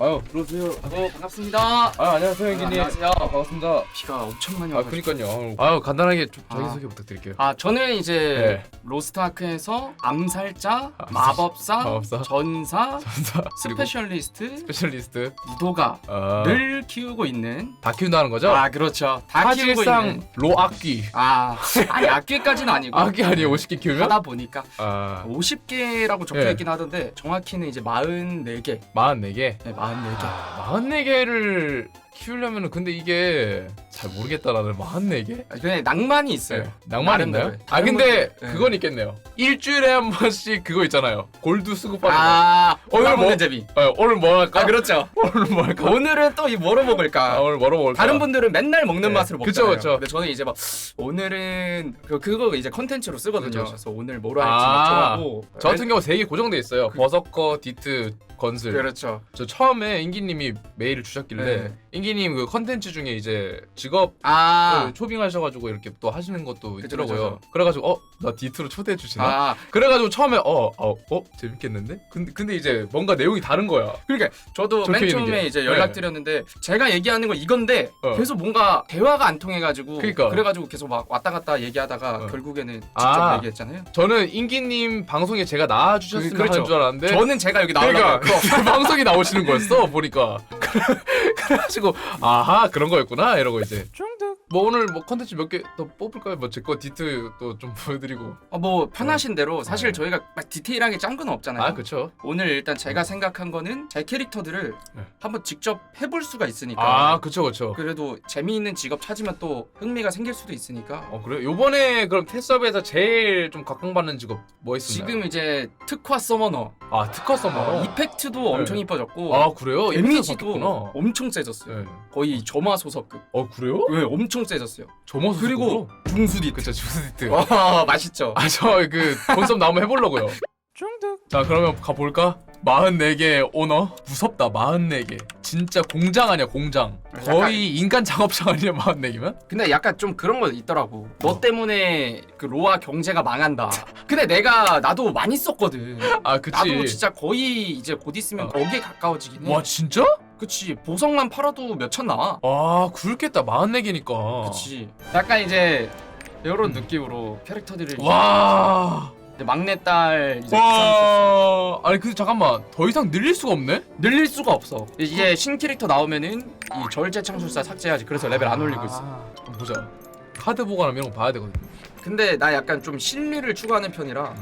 아유 들어오세요. 아고 반갑습니다. 아 안녕하세요 형님. 안녕하세요. 아, 반갑습니다. 비가 엄청 많이 아 와가지고. 그니까요. 아유 간단하게 좀 자기 아. 소개 부탁드릴게요. 아 저는 이제 네. 로스트아크에서 암살자, 마법사, 마법사, 전사, 전사 그리고 스페셜리스트, 스페셜리스트. 무도가를 아, 키우고 있는. 다 키운다는 거죠? 아 그렇죠. 다 키우고 사실상 있는. 로악기. 아 아니 악기까지는 아니고. 악기 아니에요 50개 키우면? 하다 보니까 아 50개라고 적혀 예. 있긴 하던데 정확히는 이제 44개. 44개. 네, 44개. 아, 44개를 키우려면은 근데 이게 잘 모르겠다 나는 44개? 아, 그냥 낭만이 있어요. 네. 낭만 있나요? 나름대로의. 아 근데 다른 그건 있겠네요. 일주일에 한 번씩 그거 있잖아요. 골드 수급하는 거. 아 오늘 오늘 뭐- 먹는 재미. 어, 오늘 뭐 할까? 아 그렇죠. 오늘 뭐 할까? 오늘은 또 이 뭐로 먹을까? 아, 오늘 뭐로 먹을까? 다른 분들은 맨날 먹는 네. 맛으로 그쵸, 먹잖아요. 그쵸. 근데 저는 이제 막 오늘은 그 그거 이제 컨텐츠로 쓰거든요. 그쵸. 그래서 오늘 뭐로 할지 아, 막 정하고. 저 같은 경우 3개 고정돼 있어요. 버섯거, 디트, 건슬. 그렇죠. 저 처음에 인기님이 메일을 주셨길래 네. 인기님 그 컨텐츠 중에 이제 직업 아, 을 초빙하셔가지고 이렇게 또 하시는 것도 그쵸, 있더라고요. 그쵸, 그래가지고 어 나 디트로 초대해 주시나? 아, 그래가지고 처음에 어어 어, 어? 재밌겠는데? 근데 근데 이제 뭔가 내용이 다른 거야. 그러니까 저도 적혀 맨 있는 처음에 게. 이제 네. 연락드렸는데 제가 얘기하는 건 이건데 어. 계속 뭔가 대화가 안 통해가지고 그러니까. 그래가지고 계속 막 왔다 갔다 얘기하다가 어. 결국에는 직접 아. 얘기했잖아요. 저는 인기님 방송에 제가 나와주셨으면 그- 그렇죠. 하는 줄 알았는데 저는 제가 여기 나오려고 그러니까 그 방송이 나오시는 거였어 보니까 그래가지고 아하 그런 거였구나 이러고 이제 뭐 오늘 뭐 컨텐츠 몇 개 더 뽑을까요? 뭐 제 거 디트 또 좀 보여드리고 어, 뭐 편하신 대로 사실 어. 저희가 막 디테일하게 짠 건 없잖아요. 아 그쵸 오늘 일단 제가 생각한 거는 제 캐릭터들을 네. 한번 직접 해볼 수가 있으니까 아 그쵸 그쵸 그래도 재미있는 직업 찾으면 또 흥미가 생길 수도 있으니까 어 그래 요번에 그럼 테스업에서 제일 좀 각광받는 직업 뭐 있었나요? 지금 이제 특화 서머너 아 특화 서머 어, 이펙트도 엄청 네. 이뻐졌고 아 그래요? 이펙트가 엄청 세졌어요 네. 거의 점화 소석급. 어 그래요? 왜 엄청 세졌어요. 조머수 그리고 중수디 그쵸 주스디트. 와 맛있죠. 아 저 그 본섭 나오면 해보려고요 자 그러면 가볼까? 44개 오너? 무섭다 44개. 진짜 공장 아니야 공장. 거의 인간 작업장 아니야 44개면? 근데 약간 좀 그런 거 있더라고. 너 때문에 그 로아 경제가 망한다. 근데 내가 나도 많이 썼거든. 아 그치. 나도 진짜 거의 이제 곧 있으면 어. 거기에 가까워지긴 해. 와 진짜? 그치. 보석만 팔아도 몇 천 나와. 아 굵겠다. 44개니까. 그치. 약간 이제 이런 음. 느낌으로 캐릭터들을 이제 와 막내딸 이제 와. 아니 그 잠깐만. 더 이상 늘릴 수가 없네? 늘릴 수가 없어. 이제 신 캐릭터 나오면은 이 절제 창술사 삭제하지. 그래서 레벨 안 올리고 있어. 아, 한번 보자. 카드 보관하면 이런 거 봐야 되거든. 근데 나 약간 좀 실리를 추구하는 편이라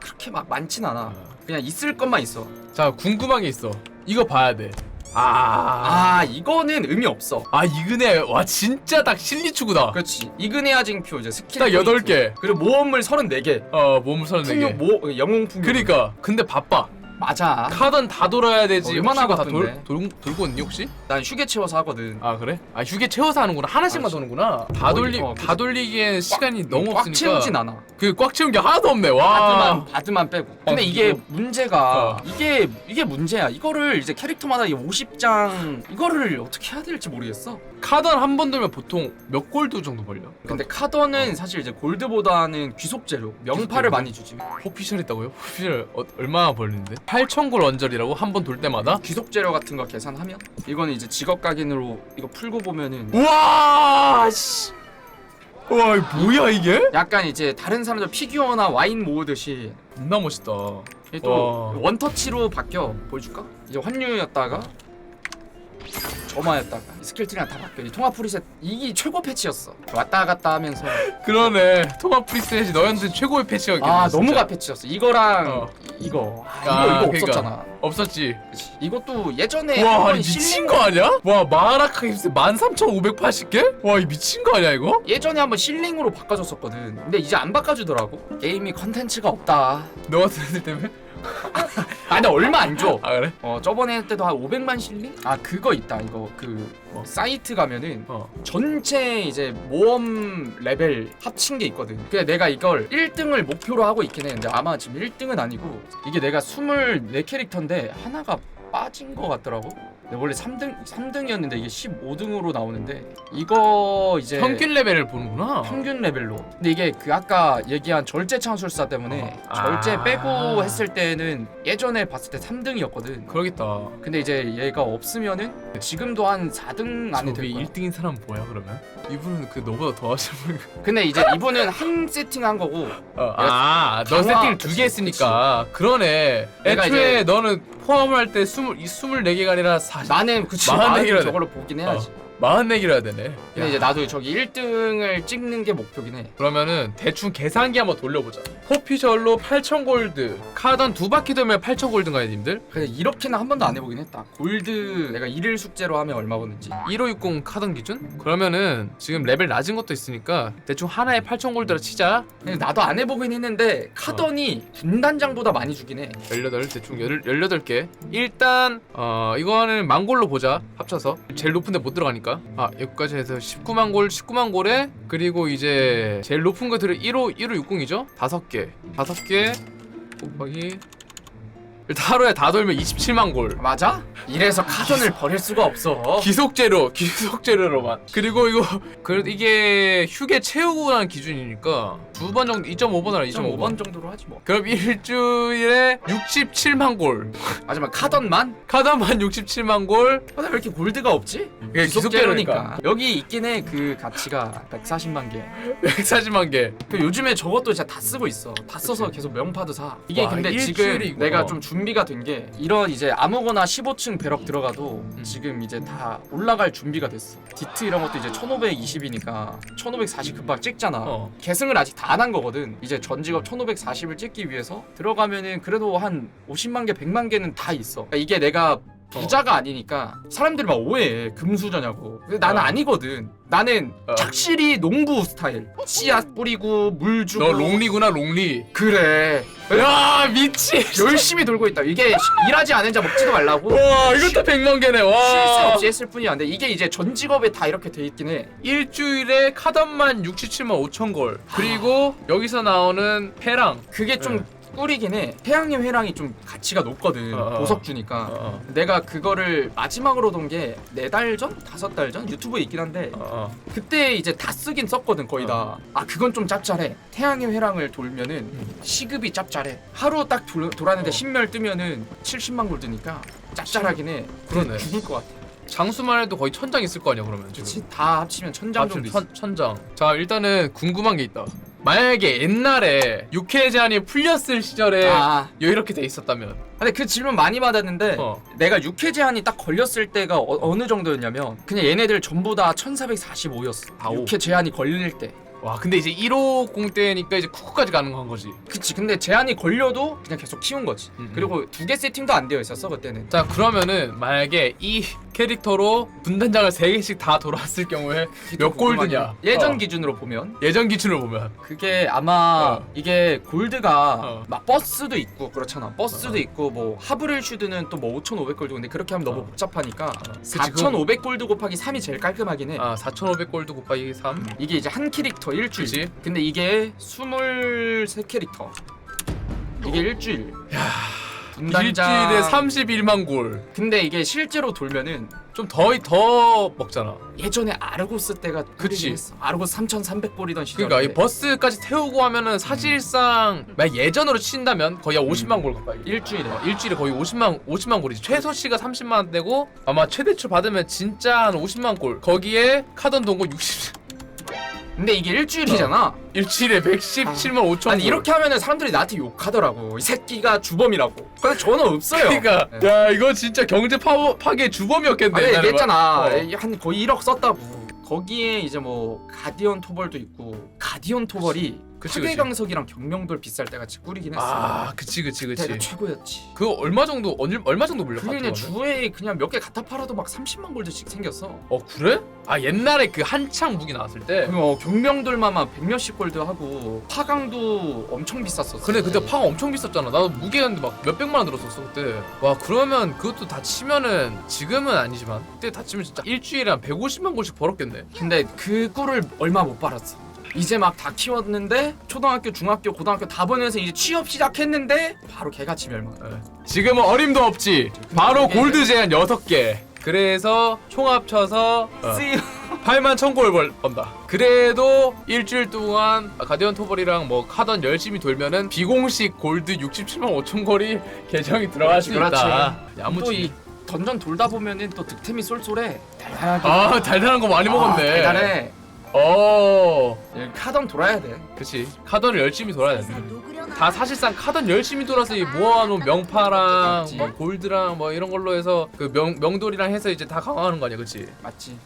그렇게 막 많진 않아. 그냥 있을 것만 있어. 자 궁금한 게 있어. 이거 봐야 돼 아. 아 이거는 의미 없어. 아 이근해 와 진짜 딱 실리추구다. 그렇지 이그네아 징표 이제 스킬 딱 포인트. 8개. 그리고 모험물 34개. 어 몸을 서는 풍요 개. 모 영웅 풍요. 그니까. 근데 바빠 맞아 카드는 다 돌아야 되지 얼마나 혹시 이거 다 바쁜데? 돌, 돌, 돌고 있니 혹시? 난 휴게 채워서 하거든 아 그래? 아 휴게 채워서 하는구나 하나씩만 아, 도는구나 다 거의, 돌리 어, 다 돌리기엔 시간이 너무 꽉 없으니까 채우진 않아 그 꽉 채운 게 하나도 없네 와 바드만 바드만 빼고 근데 아, 이게 이거- 문제가 어. 이게 이게 문제야 이거를 이제 캐릭터마다 이 50장 이거를 어떻게 해야 될지 모르겠어 카드는 한번 돌면 보통 몇 골드 정도 벌려? 근데 카던은 사실 이제 골드보다는 귀속 재료 명파를 재료? 많이 주지 포피셜 있다고요? 포피셜 어, 얼마나 벌리는데? 8,000골 언저리라고 한 번 돌 때마다? 귀속 재료 같은 거 계산하면 이거는 이제 직업 각인으로 이거 풀고 보면은 우와 씨. 와 뭐야 이게? 약간 이제 다른 사람들 피규어나 와인 모으듯이 존나 멋있다. 이게 또 와. 원터치로 바뀌어 보여줄까? 이제 환유였다가 점화였다가 스킬 트리랑 다 바뀌어 이 통합 프리셋 이게 최고 패치였어 왔다 갔다 하면서 그러네. 토마 프리셋이 너한테 최고의 패치였겠네. 아. 너무가 패치였어 이거랑 어. 이- 이거 아, 아, 이거 이거 그러니까. 없었잖아 없었지. 그치. 이것도 예전에 와 아니 미친 거 아니야? 와 마라카 힙스 13,580개? 와이 미친 거 아니야 이거? 예전에 한번 실링으로 바꿔줬었거든 근데 이제 안 바꿔주더라고 게임이 컨텐츠가 없다 너 같은 애들 때문에? 아 근데 얼마 안 줘 아 그래? 어 저번에 할 때도 한 500만 실링? 아 그거 있다 이거 그 어. 사이트 가면은 어. 전체 이제 모험 레벨 합친 게 있거든. 그래 내가 이걸 1등을 목표로 하고 있긴 해. 근데 아마 지금 1등은 아니고 이게 내가 24 캐릭터인데 하나가 빠진 거 같더라고. 근데 원래 3등 3등이었는데 이게 15등으로 나오는데 이거 이제 평균 레벨을 보는구나. 평균 레벨로. 근데 이게 그 아까 얘기한 절제 창술사 때문에 어. 절제 아. 빼고 했을 때는 예전에 봤을 때 3등이었거든. 그러겠다. 근데 이제 얘가 없으면은 지금도 한 4등 안에 저기 될 거야. 1등인 사람 뭐야 그러면? 이분은 그 너보다 더 하시는 분. 근데 이제 이분은 한 세팅 한 거고 어, 아, 너 강화- 세팅을 두 그치, 개 했으니까 그러네. 내가 애초에 이제- 너는 포함할 때 스물 이 스물네 개가 아니라 사 나는 그치 마흔 나는 얘기를 저걸로 보긴 해야지. 마흔 네 개를 해야 되네. 근데 이제 나도 저기 1등을 찍는 게 목표긴 해. 그러면은 대충 계산기 한번 돌려보자. 포피셜로 8,000 골드, 카던 두 바퀴 돌면 8,000 골드인가요, 님들? 근데 이렇게는 한 번도 안 해보긴 했다. 골드 내가 일일 숙제로 하면 얼마 버는지. 1560 카던 기준? 그러면은 지금 레벨 낮은 것도 있으니까 대충 하나에 8,000 골드로 치자. 근데 나도 안 해보긴 했는데 카던이 분단장보다 많이 주긴 해. 18 대충 18개. 일단 어 이거는 만골로 보자. 합쳐서 제일 높은 데 못 들어가니까. 아, 여기까지 해서 19만 골, 19만 골에 그리고 이제 제일 높은 거 들은 15 1560이죠? 다섯 개. 다섯 개 곱하기 일단 하루에 다 돌면 27만 골. 맞아? 이래서 카던을 버릴 수가 없어. 기속제로 기속제로만 그리고 이거 그 이게 휴게 채우고 나는 기준이니까 두 번 정도 2.5번 하라 2.5번 2.5번 정도로 하지 뭐. 그럼 일주일에 67만 골 하지만 카던만? 카드만 67만 골 근데 왜 이렇게 골드가 없지? 이게 기속제로니까. 여기 있긴 해 그 가치가 140만 개. 140만 개 그 요즘에 저것도 진짜 다 쓰고 있어. 다 써서 계속 명파도 사. 이게 와, 근데 일주일이 지금 이거. 내가 좀 준비가 된 게 이런 이제 아무거나 15층 배럭 들어가도 음. 지금 이제 다 올라갈 준비가 됐어. 디트 이런 것도 이제 1520이니까 1540 금방 찍잖아. 어. 계승을 아직 다 안 한 거거든. 이제 전 직업 1540을 찍기 위해서 들어가면은 그래도 한 50만 개, 100만 개는 다 있어. 그러니까 이게 내가 부자가 아니니까 사람들이 막 오해해 금수저냐고. 근데 나는 어. 아니거든. 나는 어. 착실히 농부 스타일. 씨앗 뿌리고 물 주고. 너 롱리구나 롱리. 그래. 야 미치 열심히 돌고 있다. 이게 일하지 않은 자 먹지도 말라고. 와 이것도 100만 개네. 와. 없이 했을 뿐이야. 근데 이게 이제 전 직업에 다 이렇게 돼 있긴 해. 일주일에 카드만 67만 5천 골. 그리고 여기서 나오는 회랑. 그게 좀 네. 꿀이긴 해 태양의 회랑이 좀 가치가 높거든 어, 어. 보석 주니까 어, 어. 내가 그거를 마지막으로 돈 게 네 달 전? 다섯 달 전? 유튜브에 있긴 한데 어, 어. 그때 이제 다 쓰긴 썼거든 거의 다. 아 그건 좀 짭짤해. 태양의 회랑을 돌면은 음. 시급이 짭짤해. 하루 딱 돌, 돌았는데 어. 신멸 뜨면은 70만 골드니까 짭짤하긴 해. 그러네. 죽을 것 같아. 장수만 해도 거의 천장 있을 거 아니야 그러면 지금 그치? 다 합치면 천장 정도 있어. 천, 천장. 자 일단은 궁금한 게 있다. 만약에 옛날에 6회 제한이 풀렸을 시절에 아 이렇게 돼 있었다면 근데 그 질문 많이 받았는데 어. 내가 6회 제한이 딱 걸렸을 때가 어, 느 정도였냐면 그냥 얘네들 전부 다 1445였어. 다 오. 6회 제한이 걸릴 때. 와 근데 이제 150 때니까 이제 쿠쿠까지 가는 건 거지. 그치 근데 제한이 걸려도 그냥 계속 키운 거지. 음, 음. 그리고 두 개 세팅도 안 되어 있었어 그때는. 자 그러면은 만약에 이 캐릭터로 분단장을 3개씩 다 돌았을 경우에 몇 골드냐? 예전 어. 기준으로 보면 예전 기준으로 보면 그게 아마 어. 이게 골드가 어. 막 버스도 있고 그렇잖아 버스도 어. 있고 뭐 하브릴 슈드는 또 뭐 5,500골드 근데 그렇게 하면 너무 어. 복잡하니까 그치, 4,500골드 곱하기 3이 제일 깔끔하긴 해아 4,500 골드 곱하기 3 이게 이제 한 캐릭터 일주일 그치? 근데 이게 23캐릭터 이게 일주일 분단장- 일주일에 31만 골. 근데 이게 실제로 돌면은 좀 더 더 먹잖아. 예전에 아르고스 때가 그치. 했어. 아르고스 3,300골이던 시절에 그러니까 이 버스까지 태우고 하면은 사실상 만약 예전으로 친다면 거의 한 50만 골 가까이. 일주일에 어, 일주일에 거의 50만 50만 골이지. 최소 시가 30만 원대고 아마 최대출 받으면 진짜 한 50만 골. 거기에 카던 동고 60 근데 이게 일주일이잖아 일주일에 117만 5천 아니 골. 이렇게 하면은 사람들이 나한테 욕하더라고 이 새끼가 주범이라고 근데 저는 없어요 그러니까 네. 야 이거 진짜 경제 파 파괴 주범이었겠네. 아니 얘기했잖아 어. 한 거의 1억 썼다고 거기에 이제 뭐 가디언 토벌도 있고 가디언 토벌이 그치, 그치. 파괴강석이랑 경명돌 비쌀 때가 진짜 꿀이긴 했어 아 그치 그치 그때가 그치. 최고였지 그거 얼마 정도 얼, 얼마 정도 물려? 그게 그냥? 주에 그냥 몇 개 갖다 팔아도 막 30만 골드씩 생겼어 어 그래? 아 옛날에 그 한창 무기 나왔을 때. 그리고 어, 경명돌만 막 백몇십 골드 하고 파강도 엄청 비쌌었어 근데 그때 파가 엄청 비쌌잖아. 나도 무게였는데 막 몇백만 원 들었었어 그때. 와 그러면 그것도 다 치면은 지금은 아니지만 그때 다 치면 진짜 일주일에 한 150만 골씩 벌었겠네. 근데 그 꿀을 얼마 못 빨았어. 이제 막 다 키웠는데 초등학교, 중학교, 고등학교 다 보내서 이제 취업 시작했는데 바로 개같이 멸망. 지금은 어림도 없지. 바로 골드 제한 6개. 그래서 총 합쳐서 어, See you. 8만 1000골 벌 번다. 그래도 일주일 동안 가디언 토벌이랑 뭐 카던 열심히 돌면은 비공식 골드 67만 5천 골이 계정이 들어갈 수 그렇지, 있다. 또 야무지. 이 던전 돌다 보면은 또 득템이 쏠쏠해. 달달하게. 아 달달한 거 많이 먹었네. 아, 달달해. 어, 예, 카던 돌아야 돼. 그치. 카던을 열심히 돌아야 돼. 다 사실상 카던 열심히 돌아서 이 모아놓은 명파랑. 뭐 골드랑 뭐 이런 걸로 해서 그 명 명돌이랑 해서 이제 다 강화하는 거 아니야, 그치? 맞지.